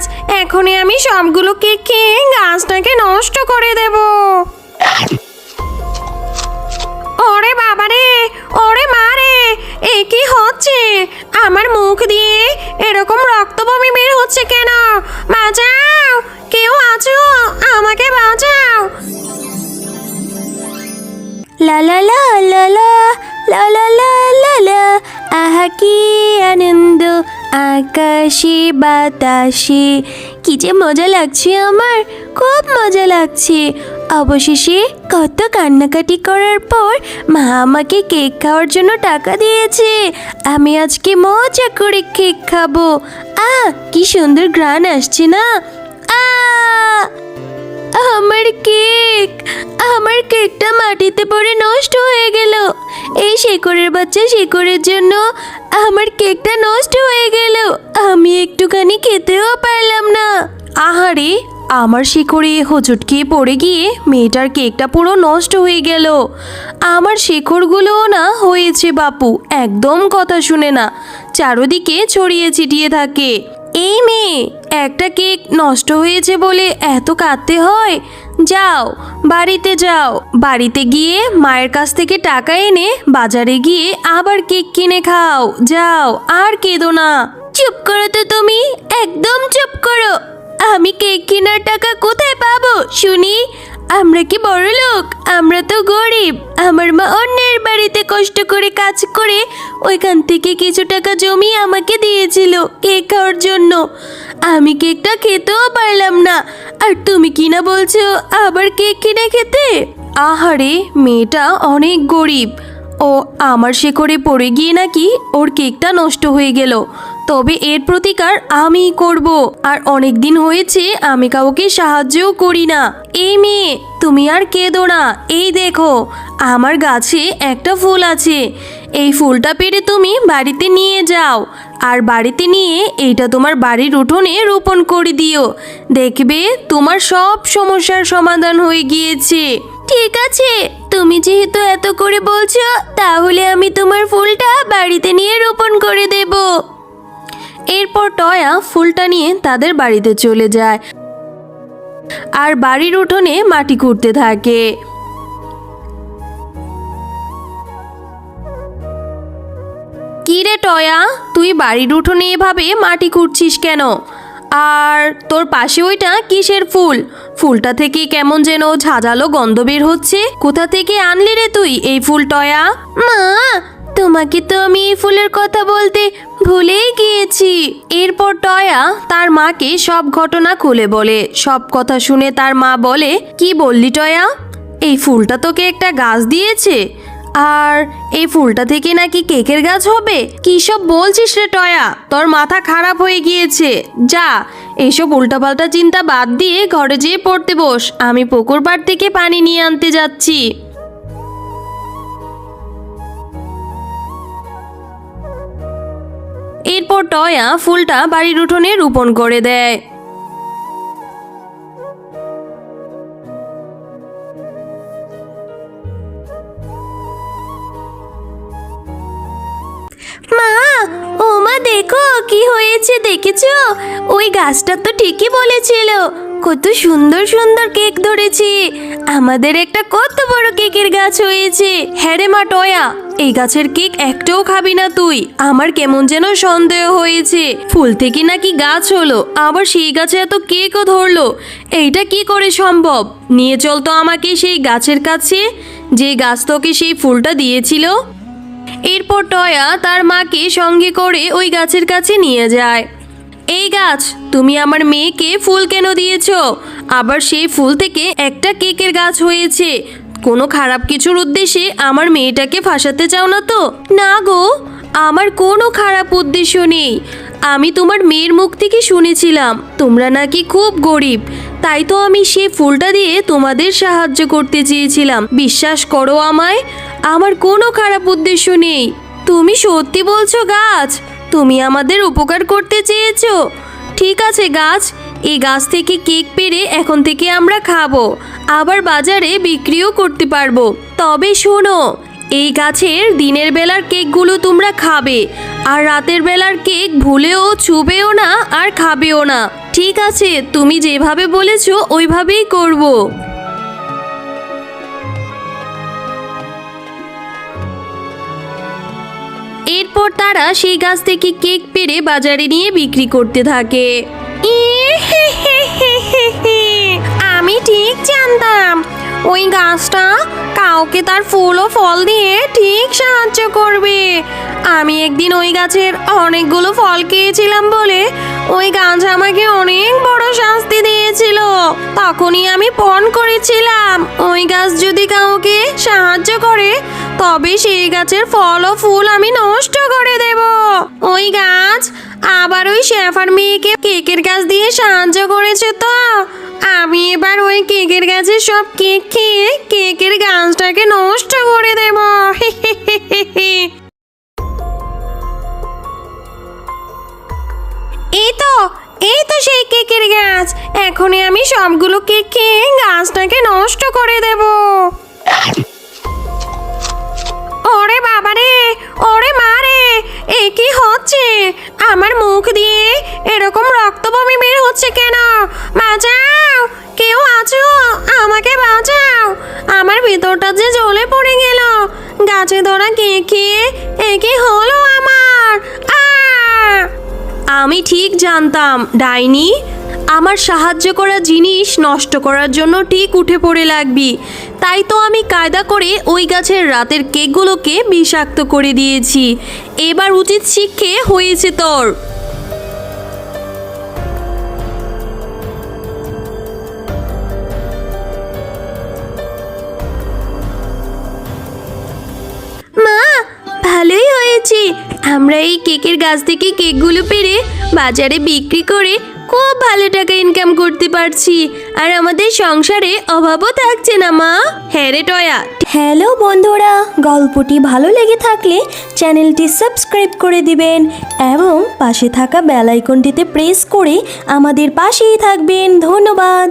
গাছ এখনই আমি সবগুলো কেক খেয়ে গাছটাকে নষ্ট করে দেব। ওরে বাবা রে, ওরে মা রে, এ কি হচ্ছে? আমার মুখ দিয়ে এরকম রক্ত বমি বের হচ্ছে কেন? বাঁচাও, কেউ আছো, আমাকে বাঁচাও। লা লা লা লা লা লা লা লা লা লা, আহা কি আনন্দ। আকাশে বাতাসে। কি যে মজা লাগছে আমার, খুব মজা লাগছে। অবশেষে কত কান্নাকাটি করার পর মা আমাকে কেক খাওয়ার জন্য টাকা দিয়েছে। আমি আজকে মজা করে কেক খাব। আ কি সুন্দর গ্রান আসছে না? আমার কেক, আমার কেকটা মাটিতে পড়ে নষ্ট হয়ে গেল। এই শেকড়ের বাচ্চা শেকড়ের জন্য আমার কেকটা নষ্ট হয়ে গেল। আমি একটুখানি খেতেও পারলাম না। আহারে, আমার শিকড়ে হোঁচট খেয়ে পড়ে গিয়ে মেয়েটার কেকটা পুরো নষ্ট হয়ে গেল। আমার শেকড়গুলোও না হয়েছে বাপু, একদম কথা শুনে না। চারদিকে ছড়িয়ে ছিটিয়ে থাকে। এই মেয়ে, একটা কেক নষ্ট হয়েছে বলে এত কাঁদতে হয়? যাও, বাড়িতে যাও। বাড়িতে গিয়ে মায়ের কাছ থেকে টাকা এনে বাজারে গিয়ে আবার কেক কিনে খাও। যাও, আর কেঁদো না। চুপ করো তো তুমি, একদম চুপ করো। আমি কেক কেনার টাকা কোথায় পাবো, শুনি? আমরা কি বড় লোক? আমরা তো গরিব। আমার মা অন্যের বাড়িতে কষ্ট করে কাজ করে ওইখান থেকে কিছু টাকা জমি আমাকে দিয়েছিল কেক খাওয়ার জন্য। আমি কেকটা খেতেও পারলাম না। আর তুমি কি না বলছো আবার কেক কিনে খেতে? আহারে, মেয়েটা অনেক গরিব। ও আমার শেকড়ে পড়ে গিয়ে নাকি ওর কেকটা নষ্ট হয়ে গেল। তবে এর প্রতিকার আমিই করব। আর অনেক দিন হয়েছে আমি কাউকে সাহায্যও করি না। এই মেয়ে, তুমি আর কেঁদো না। এই দেখো, আমার গাছে একটা ফুল আছে। এই ফুলটা পেরে তুমি বাড়িতে নিয়ে যাও। আর বাড়িতে নিয়ে এইটা তোমার বাড়ির উঠোনে রোপণ করে দিও। দেখবে তোমার সব সমস্যার সমাধান হয়ে গিয়েছে। ঠিক আছে, তুমি যেহেতু এত করে বলছো, তাহলে আমি তোমার ফুলটা বাড়িতে নিয়ে রোপণ করে দেব। এরপর টয়া ফুলটা নিয়ে তাদের বাড়িতে চলে যায়। আর বাড়ির উঠোনে মাটি খুঁড়তে থাকে। কি রে টয়া, তুই বাড়ির উঠোনে এভাবে মাটি খুঁড়ছিস কেন? আর তোর পাশে ওইটা কিসের ফুল? ফুলটা থেকে কেমন যেন ঝাঁঝালো গন্ধ বের হচ্ছে। কোথা থেকে আনলি রে তুই এই ফুল টয়া? মা, তোমাকে তো আমি এই ফুলের কথা বলতে ভুলেই গিয়েছি এরপর টয়া তার মাকে সব ঘটনা খুলে বলে। সব কথা শুনে তার মা বলে, কি বললি টয়া? এই ফুলটা তোকে একটা গাছ দিয়েছে? আর এই ফুলটা থেকে নাকি কেকের গাছ হবে? কি সব বলছিস রে টয়া? তোর মাথা খারাপ হয়ে গিয়েছে। যা এইসব উল্টাপাল্টা চিন্তা বাদ দিয়ে ঘরে যেয়ে পড়তে বস। আমি পুকুর পাড় থেকে পানি নিয়ে আনতে যাচ্ছি। এরপর টয়া ফুলটা বাড়ির উঠোনে রোপণ করে দেয়। মা, ও দেখো কি হয়েছে, দেখেছ? ওই গাছটা তো ঠিকই বলেছিল। কত সুন্দর সুন্দর কেক ধরেছে। আমাদের একটা কত বড় কেকের গাছ হয়েছে। হ্যাঁ রে মা, টয়া। এই গাছের কেক একটাও খাবি না তুই। আমার কেমন যেন সন্দেহ হয়েছে। ফুল থেকে নাকি গাছ হলো, আবার সেই গাছে এত কেকও ধরলো। এইটা কি করে সম্ভব? নিয়ে চল তো আমাকে সেই গাছের কাছে। যে গাছ তোকে সেই ফুলটা দিয়েছিল। এরপর টয়া তার মাকে সঙ্গে করে ওই গাছের কাছে নিয়ে যায়। এই গাছ, তুমি আমার মেয়েকে ফুল কেন দিয়েছ? আবার সেই ফুল থেকে একটা কেকের গাছ হয়েছে। কোনো খারাপ কিছুর উদ্দেশ্যে আমার মেয়েটাকে ফাঁসাতে চাও না তো? না গো, আমার কোনো খারাপ উদ্দেশ্য নেই। আমি তোমার মেয়ের মুখ থেকে শুনেছিলাম, তোমরা নাকি খুব গরিব। তাই তো আমি সেই ফুলটা দিয়ে তোমাদের সাহায্য করতে চেয়েছিলাম। বিশ্বাস করো আমায়, আমার কোনো খারাপ উদ্দেশ্য নেই। তুমি সত্যি বলছো, গাছ? তুমি আমাদের উপকার করতে চেয়েছো? ঠিক আছে, গাছ। এই গাছ থেকে কেক পেরে এখন থেকে আমরা খাব, আবার বাজারে বিক্রিও করতে পারব। তবে শোনো, এই গাছের দিনের বেলার কেকগুলো তোমরা খাবে, আর রাতের বেলার কেক ভুলেও ছুবেও না আর খাবেও না। ঠিক আছে, তুমি যেভাবে বলেছ ওইভাবেই করব। এরপর তারা সেই গাছ থেকে কেক পেরে বাজারে নিয়ে বিক্রি করতে থাকে। আমি ঠিক জানতাম। ওই গাছটা কাউকে তার ফুল ও ফল দিয়ে ঠিক সাহায্য করবে। আমি একদিন ওই গাছের অনেকগুলো ফল খেয়েছিলাম বলে ওই গাছ আমাকে অনেক বড় শাস্তি দিয়েছিল। তখনই আমি পণ করেছিলাম, ওই গাছ যদি কাউকে সাহায্য করে, তবে সেই গাছের ফল ও ফুল আমি নষ্ট করে দেব। আবার ওই শেফার মেয়েকে কেকের গাছ দিয়ে সাহায্য করেছে তো। আমি এবার ওই কেকের গাছের সব কেক খেয়ে কেকের গাছটাকে নষ্ট করে দেব। এই তো এই তো সেই কেকের গাছ। এখনই আমি সবগুলো কেক খেয়ে গাছটাকে নষ্ট করে দেব। গাছে ধরা কে খেয়ে এ কি হলো আমার? আমি ঠিক জানতাম, ডাইনি। আমার সাহায্য করা জিনিস নষ্ট করার জন্য ঠিক উঠে পড়ে লাগবি। তাই তো আমি কায়দা করে ওই গাছের রাতের কেকগুলোকে বিষাক্ত করে দিয়েছি। এবার উচিত শিক্ষে হয়েছে তোর। আমরা এই কেকের গাছ থেকে কেকগুলো পেরে বাজারে বিক্রি করে খুব ভালো টাকা ইনকাম করতে পারছি। আর আমাদের সংসারে অভাবও থাকছে না, মা। হ্যাঁ রে টয়া। হ্যালো বন্ধুরা, গল্পটি ভালো লেগে থাকলে চ্যানেলটি সাবস্ক্রাইব করে দিবেন এবং পাশে থাকা বেল আইকনটিতে প্রেস করে আমাদের পাশেই থাকবেন। ধন্যবাদ।